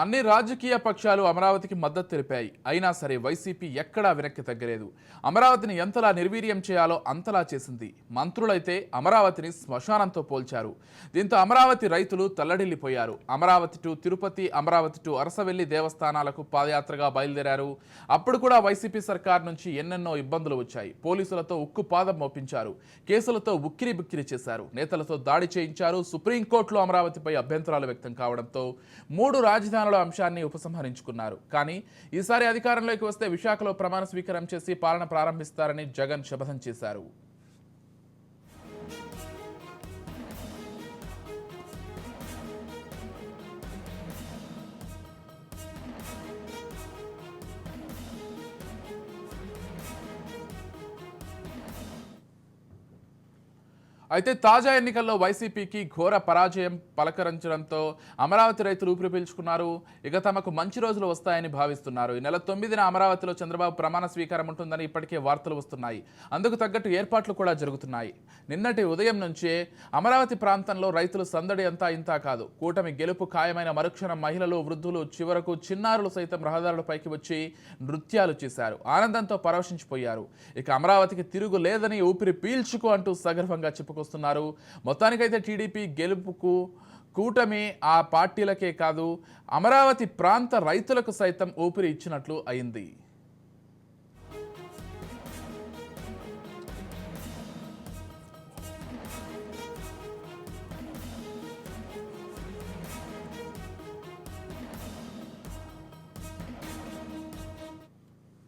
అన్ని రాజకీయ పక్షాలు అమరావతికి మద్దతు తెలిపాయి. అయినా సరే వైసీపీ ఎక్కడా వెనక్కి తగ్గలేదు. అమరావతిని ఎంతలా నిర్వీర్యం చేయాలో అంతలా చేసింది. మంత్రులైతే అమరావతిని శ్మశానంతో పోల్చారు. దీంతో అమరావతి రైతులు తల్లడిల్లిపోయారు. అమరావతి టు తిరుపతి అమరావతి టు అరసవెల్లి దేవస్థానాలకు పాదయాత్రగా బయలుదేరారు. అప్పుడు కూడా వైసీపీ సర్కార్ నుంచి ఎన్నెన్నో ఇబ్బందులు వచ్చాయి. పోలీసులతో ఉక్కు పాదం మోపించారు. కేసులతో ఉక్కిరి బిక్కిరి చేశారు. నేతలతో దాడి చేయించారు. సుప్రీంకోర్టులో అమరావతిపై అభ్యంతరాలు వ్యక్తం కావడంతో మూడు రాజధానులు అంశాన్ని ఉపసంహరించుకున్నారు. కానీ ఈసారి అధికారంలోకి వస్తే విశాఖలో ప్రమాణ స్వీకారం చేసి పాలన ప్రారంభిస్తారని జగన్ శపథం చేశారు. అయితే తాజా ఎన్నికల్లో వైసీపీకి ఘోర పరాజయం పలకరించడంతో అమరావతి రైతులు ఊపిరి పీల్చుకున్నారు. ఇక తమకు మంచి రోజులు వస్తాయని భావిస్తున్నారు. ఈ నెల తొమ్మిదిన అమరావతిలో చంద్రబాబు ప్రమాణ స్వీకారం ఉంటుందని ఇప్పటికే వార్తలు వస్తున్నాయి. అందుకు తగ్గట్టు ఏర్పాట్లు కూడా జరుగుతున్నాయి. నిన్నటి ఉదయం నుంచే అమరావతి ప్రాంతంలో రైతులు సందడి అంతా ఇంతా కాదు. కూటమి గెలుపు ఖాయమైన మరుక్షణం మహిళలు వృద్ధులు చివరకు చిన్నారులు సైతం రహదారులపైకి వచ్చి నృత్యాలు చేశారు. ఆనందంతో పరవశించిపోయారు ఇక అమరావతికి తిరుగు లేదని ఊపిరి పీల్చుకో అంటూ సగర్వంగా చెప్పుకొస్తున్నారు మొత్తానికైతే టీడీపీ గెలుపుకు కూటమి ఆ పార్టీలకే కాదు అమరావతి ప్రాంత రైతులకు సైతం ఊపిరి ఇచ్చినట్లు అయింది.